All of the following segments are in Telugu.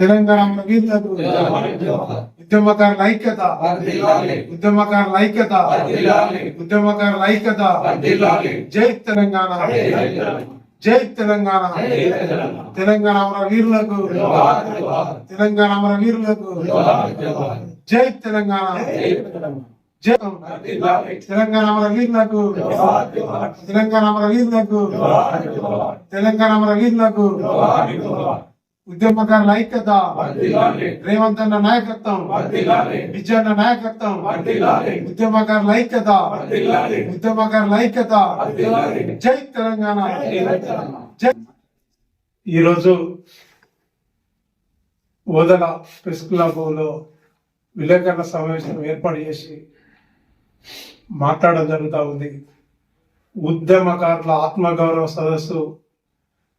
తెలంగాణ ఉద్యమకారుల ఐక్యత. ఉద్యమకారుల ఐక్యత. ఉద్యమకారుల ఐక్యత. జై తెలంగాణ. జై తెలంగాణ. తెలంగాణ. అమర వీరులకు. తెలంగాణ అమర వీరులకు. జై తెలంగాణ. తెలంగాణ. అమర వీరులకు. తెలంగాణ అమర వీరులకు. తెలంగాణ అమర వీరులకు. ఉద్యమకారుల ఐక్యత రేవంత్ అన్న నాయకత్వం. విజయన్న నాయకత్వం. ఉద్యమకారుల ఐక్యత ఉద్యమకారుల ఐక్యత జై తెలంగాణ. జై ఈరోజు ఓదల ప్రెస్ క్లబ్లో విలేకరుల సమావేశం ఏర్పాటు చేసి మాట్లాడడం జరుగుతూ ఉంది. ఉద్యమకారుల ఆత్మగౌరవ సదస్సు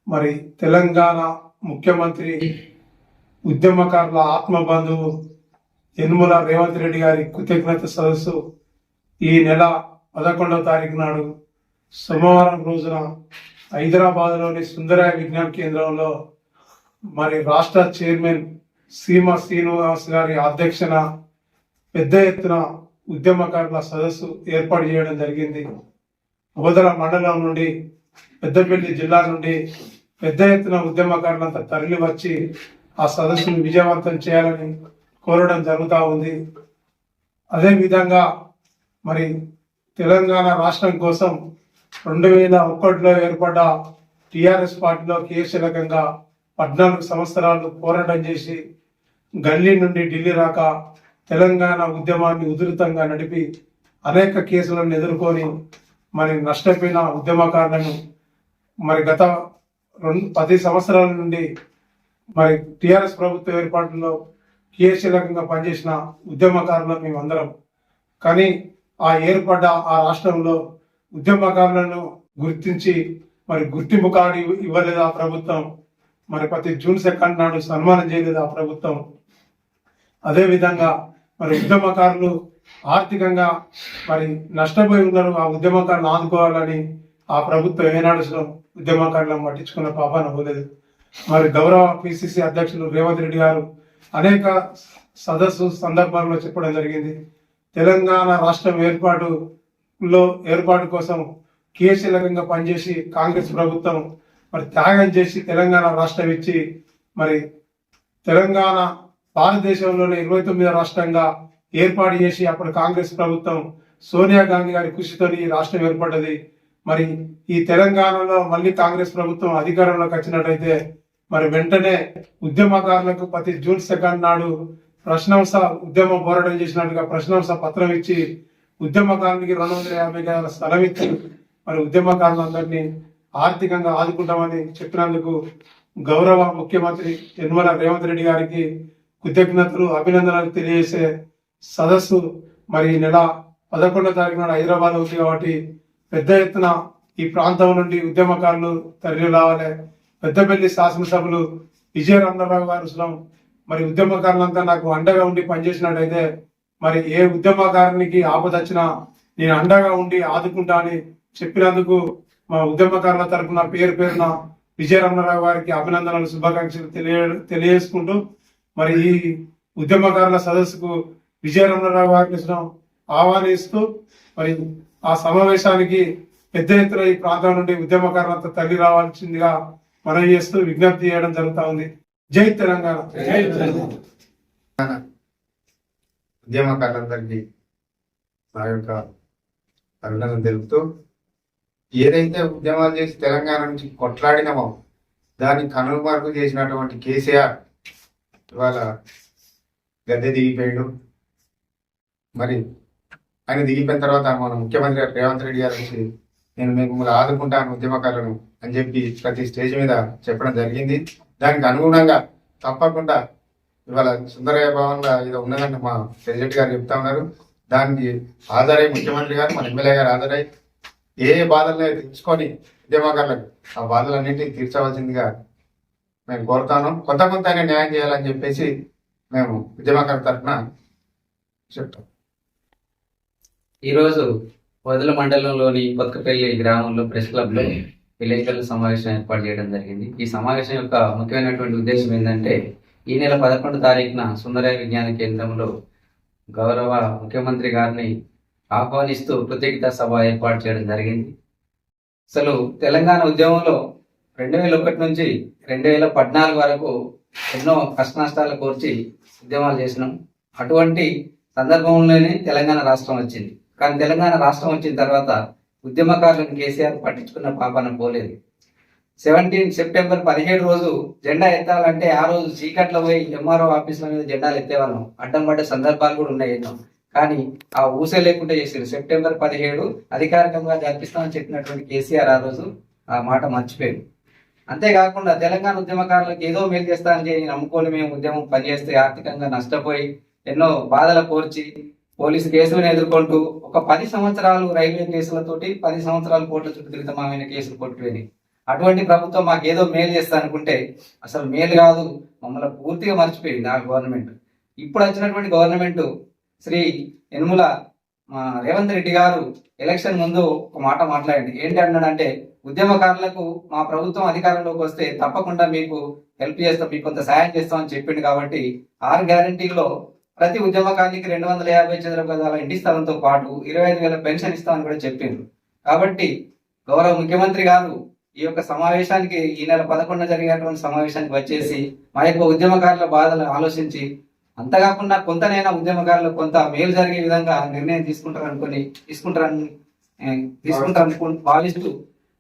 మరి తెలంగాణ ముఖ్యమంత్రి ఉద్యమకారుల ఆత్మబంధువు యనుమల రేవంత్ రెడ్డి గారి కృతజ్ఞత సదస్సు ఈ నెల పదకొండవ తారీఖు నాడు సోమవారం రోజున హైదరాబాద్లోని సుందరయ విజ్ఞాన కేంద్రంలో మరి రాష్ట్ర చైర్మన్ సీమ శ్రీనివాస్ గారి అధ్యక్షన పెద్ద ఎత్తున ఉద్యమకారుల సదస్సు ఏర్పాటు చేయడం జరిగింది. బోధన మండలం నుండి పెద్దపల్లి జిల్లా నుండి పెద్ద ఎత్తున ఉద్యమకారులంతా తరలి వచ్చి ఆ సదస్సును విజయవంతం చేయాలని కోరడం జరుగుతూ ఉంది. అదే విధంగా మరి తెలంగాణ రాష్ట్రం కోసం రెండు వేల ఒకటిలో ఏర్పడ్డ టిఆర్ఎస్ పార్టీలో కీలకంగా పద్నాలుగు సంవత్సరాలు పోరాటం చేసి గల్లీ నుండి ఢిల్లీ రాక తెలంగాణ ఉద్యమాన్ని ఉధృతంగా నడిపి అనేక కేసులను ఎదుర్కొని మరి నష్టపోయిన ఉద్యమకారులను మరి గత రెండు పది సంవత్సరాల నుండి మరి టిఆర్ఎస్ ప్రభుత్వ ఏర్పాటులో క్రియాశీలకంగా పనిచేసిన ఉద్యమకారులు మేమందరం. కానీ ఆ ఏర్పడ్డ ఆ రాష్ట్రంలో ఉద్యమకారులను గుర్తించి మరి గుర్తింపు కార్డు ఇవ్వలేదు ఆ ప్రభుత్వం. మరి ప్రతి జూన్ సెకండ్ నాడు సన్మానం చేయలేదు ఆ ప్రభుత్వం. అదేవిధంగా మరి ఉద్యమకారులు ఆర్థికంగా మరి నష్టపోయి ఉన్నారు. ఆ ఉద్యమకారులను ఆదుకోవాలని ఆ ప్రభుత్వం ఏనాడు ఉద్యమకారులను పట్టించుకున్న పాపాన పోలేదు మరి గౌరవ పిసిసి అధ్యక్షులు రేవంత్ రెడ్డి గారు అనేక సదస్సు సందర్భాల్లో చెప్పడం జరిగింది. తెలంగాణ రాష్ట్రం ఏర్పాటులో ఏర్పాటు కోసం కేసీలకంగా పనిచేసి కాంగ్రెస్ ప్రభుత్వం మరి త్యాగం చేసి తెలంగాణ రాష్ట్రం ఇచ్చి మరి తెలంగాణ భారతదేశంలోనే ఇరవై తొమ్మిదో రాష్ట్రంగా ఏర్పాటు చేసి అప్పుడు కాంగ్రెస్ ప్రభుత్వం సోనియా గాంధీ గారి కృషితో ఈ రాష్ట్రం ఏర్పడ్డది. మరి ఈ తెలంగాణలో మళ్ళీ కాంగ్రెస్ ప్రభుత్వం అధికారంలోకి వచ్చినట్టయితే మరి వెంటనే ఉద్యమకారులకు ప్రతి జూన్ సెకండ్ నాడు ప్రశ్నాంశ ఉద్యమ పోరాటం చేసినట్టుగా ప్రశ్నాంశ పత్రం ఇచ్చి ఉద్యమకారునికి రెండు వందల యాభై గజాల స్థలం ఇచ్చి మరి ఉద్యమకారులందరినీ ఆర్థికంగా ఆదుకుంటామని చెప్పినందుకు గౌరవ ముఖ్యమంత్రి యనమల రేవంత్ రెడ్డి గారికి కృతజ్ఞతలు అభినందనలు తెలియజేసే సదస్సు మరి ఈ నెల పదకొండో తారీఖు నాడు హైదరాబాద్ ఉంది కాబట్టి పెద్ద ఎత్తున ఈ ప్రాంతం నుండి ఉద్యమకారులు తరలి రావాలి. పెద్దపల్లి శాసనసభలు విజయ రామరావు గారు అసలు మరి ఉద్యమకారులంతా నాకు అండగా ఉండి పనిచేసినట్టయితే మరి ఏ ఉద్యమకారునికి ఆపదచ్చినా నేను అండగా ఉండి ఆదుకుంటా అని చెప్పినందుకు మా ఉద్యమకారుల తరపున పేరు పేరున విజయ రామరావు గారికి అభినందనలు శుభాకాంక్షలు తెలియ తెలియజేసుకుంటూ మరి ఈ ఉద్యమకారుల సదస్సుకు విజయ రామరావు గారిని ఆహ్వానిస్తూ మరి ఆ సమావేశానికి పెద్ద ఎత్తున ఈ ప్రాంతం నుండి ఉద్యమకారులంతా తల్లి రావాల్సిందిగా మనం చేస్తూ విజ్ఞప్తి చేయడం జరుగుతా ఉంది. జై తెలంగాణ. ఉద్యమకారులందరికీ నా యొక్క అభినందన తెలుపుతూ ఏదైతే ఉద్యమాలు చేసి తెలంగాణ నుంచి కొట్లాడినామో దాన్ని కనుమరుగు చేసినటువంటి కేసీఆర్ ఇవాళ గద్దె దిగిపోయాడు. మరి ఆయన దిగిపోయిన తర్వాత మన ముఖ్యమంత్రి గారు రేవంత్ రెడ్డి గారు వచ్చి నేను మిమ్మల్ని ఆదుకుంటాను ఉద్యమకారులను అని చెప్పి ప్రతి స్టేజ్ మీద చెప్పడం జరిగింది. దానికి అనుగుణంగా తప్పకుండా ఇవాళ సుందరయ్య భవన్ ఏదో ఉన్నదని మా ప్రెసిడెంట్ గారు చెప్తా ఉన్నారు. దానికి హాజరై ముఖ్యమంత్రి గారు మన ఎమ్మెల్యే గారు హాజరై ఏ ఏ బాధలను తెచ్చుకొని ఉద్యమకారులకు ఆ బాధలన్నింటినీ తీర్చవలసిందిగా మేము కోరుతాను. కొంత కొంత న్యాయం చేయాలని చెప్పేసి మేము ఉద్యమకారుల తరఫున చెప్తాం. ఈరోజు వదల మండలంలోని కొత్తపల్లి గ్రామంలో ప్రెస్ క్లబ్లో విలేకరుల సమావేశం ఏర్పాటు చేయడం జరిగింది. ఈ సమావేశం యొక్క ముఖ్యమైనటువంటి ఉద్దేశం ఏంటంటే ఈ నెల పదకొండు తారీఖున సుందరయ్య విజ్ఞాన కేంద్రంలో గౌరవ ముఖ్యమంత్రి గారిని ఆహ్వానిస్తూ కృతజ్ఞత సభ ఏర్పాటు చేయడం జరిగింది. అసలు తెలంగాణ ఉద్యమంలో రెండు వేల ఒకటి నుంచి రెండు వేల పద్నాలుగు వరకు ఎన్నో కష్ట నష్టాలు కోర్చి ఉద్యమాలు చేసినాం. అటువంటి సందర్భంలోనే తెలంగాణ రాష్ట్రం వచ్చింది. కానీ తెలంగాణ రాష్ట్రం వచ్చిన తర్వాత ఉద్యమకారులను కేసీఆర్ పట్టించుకున్న పాపన పోలేదు. సెవెంటీన్ సెప్టెంబర్ పదిహేడు రోజు జెండా ఎత్తాలంటే ఆ రోజు చీకట్లో పోయి ఎంఆర్ఓ ఆఫీసుల మీద జెండాలు ఎత్తేవాళ్ళం. అడ్డం పడ్డ సందర్భాలు కూడా ఉన్నాయి ఎన్నో. కానీ ఆ ఊసే లేకుండా చేశారు సెప్టెంబర్ పదిహేడు అధికారికంగా జరిపిస్తామని చెప్పినటువంటి కేసీఆర్ ఆ రోజు ఆ మాట మర్చిపోయాడు. అంతేకాకుండా తెలంగాణ ఉద్యమకారులకు ఏదో మేలు చేస్తానని చెప్పి నమ్ముకొని మేము ఉద్యమం పనిచేస్తే ఆర్థికంగా నష్టపోయి ఎన్నో బాధలు కోర్చి పోలీసు కేసులను ఎదుర్కొంటూ ఒక పది సంవత్సరాలు రైల్వే కేసులతోటి పది సంవత్సరాలు కోర్టుల చుట్టూ తిరుగుతామైన కేసులు కొట్టుకుని అటువంటి ప్రభుత్వం మాకు ఏదో మేలు చేస్తా అనుకుంటే అసలు మేలు కాదు మమ్మల్ని పూర్తిగా మర్చిపోయింది ఆ గవర్నమెంట్. ఇప్పుడు వచ్చినటువంటి గవర్నమెంట్ శ్రీ యనుమల మా రేవంత్ రెడ్డి గారు ఎలక్షన్ ముందు ఒక మాట మాట్లాడండి. ఏంటి అన్నాడంటే ఉద్యమకారులకు మా ప్రభుత్వం అధికారంలోకి వస్తే తప్పకుండా మీకు హెల్ప్ చేస్తాం మీకు కొంత సాయం చేస్తాం అని చెప్పిండు కాబట్టి ఆరు గ్యారంటీలో ప్రతి ఉద్యమకానికి రెండు వందల యాభై చదరపు గదాల ఇంటి స్థలంతో పాటు ఇరవై ఐదు వేల పెన్షన్ ఇస్తామని కూడా చెప్పిండ్రు. కాబట్టి గౌరవ ముఖ్యమంత్రి గారు ఈ యొక్క సమావేశానికి ఈ నెల పదకొండున జరిగేటువంటి సమావేశానికి వచ్చేసి మా యొక్క ఉద్యమకారుల బాధలు ఆలోచించి అంతకాకుండా కొంతనైనా ఉద్యమకారులకు కొంత మేలు జరిగే విధంగా నిర్ణయం తీసుకుంటారు అనుకుని తీసుకుంటారని తీసుకుంటారు భావిస్తూ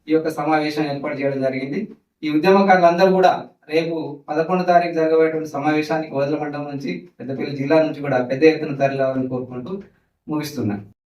ఈ యొక్క సమావేశం ఏర్పాటు చేయడం జరిగింది. ఈ ఉద్యమకారులందరూ కూడా రేపు పదకొండు తారీఖు జరగబోయేటువంటి సమావేశానికి వదల మండలం నుంచి పెద్దపల్లి జిల్లా నుంచి కూడా పెద్ద ఎత్తున తరలిరావాలని కోరుకుంటూ ముగిస్తున్నాను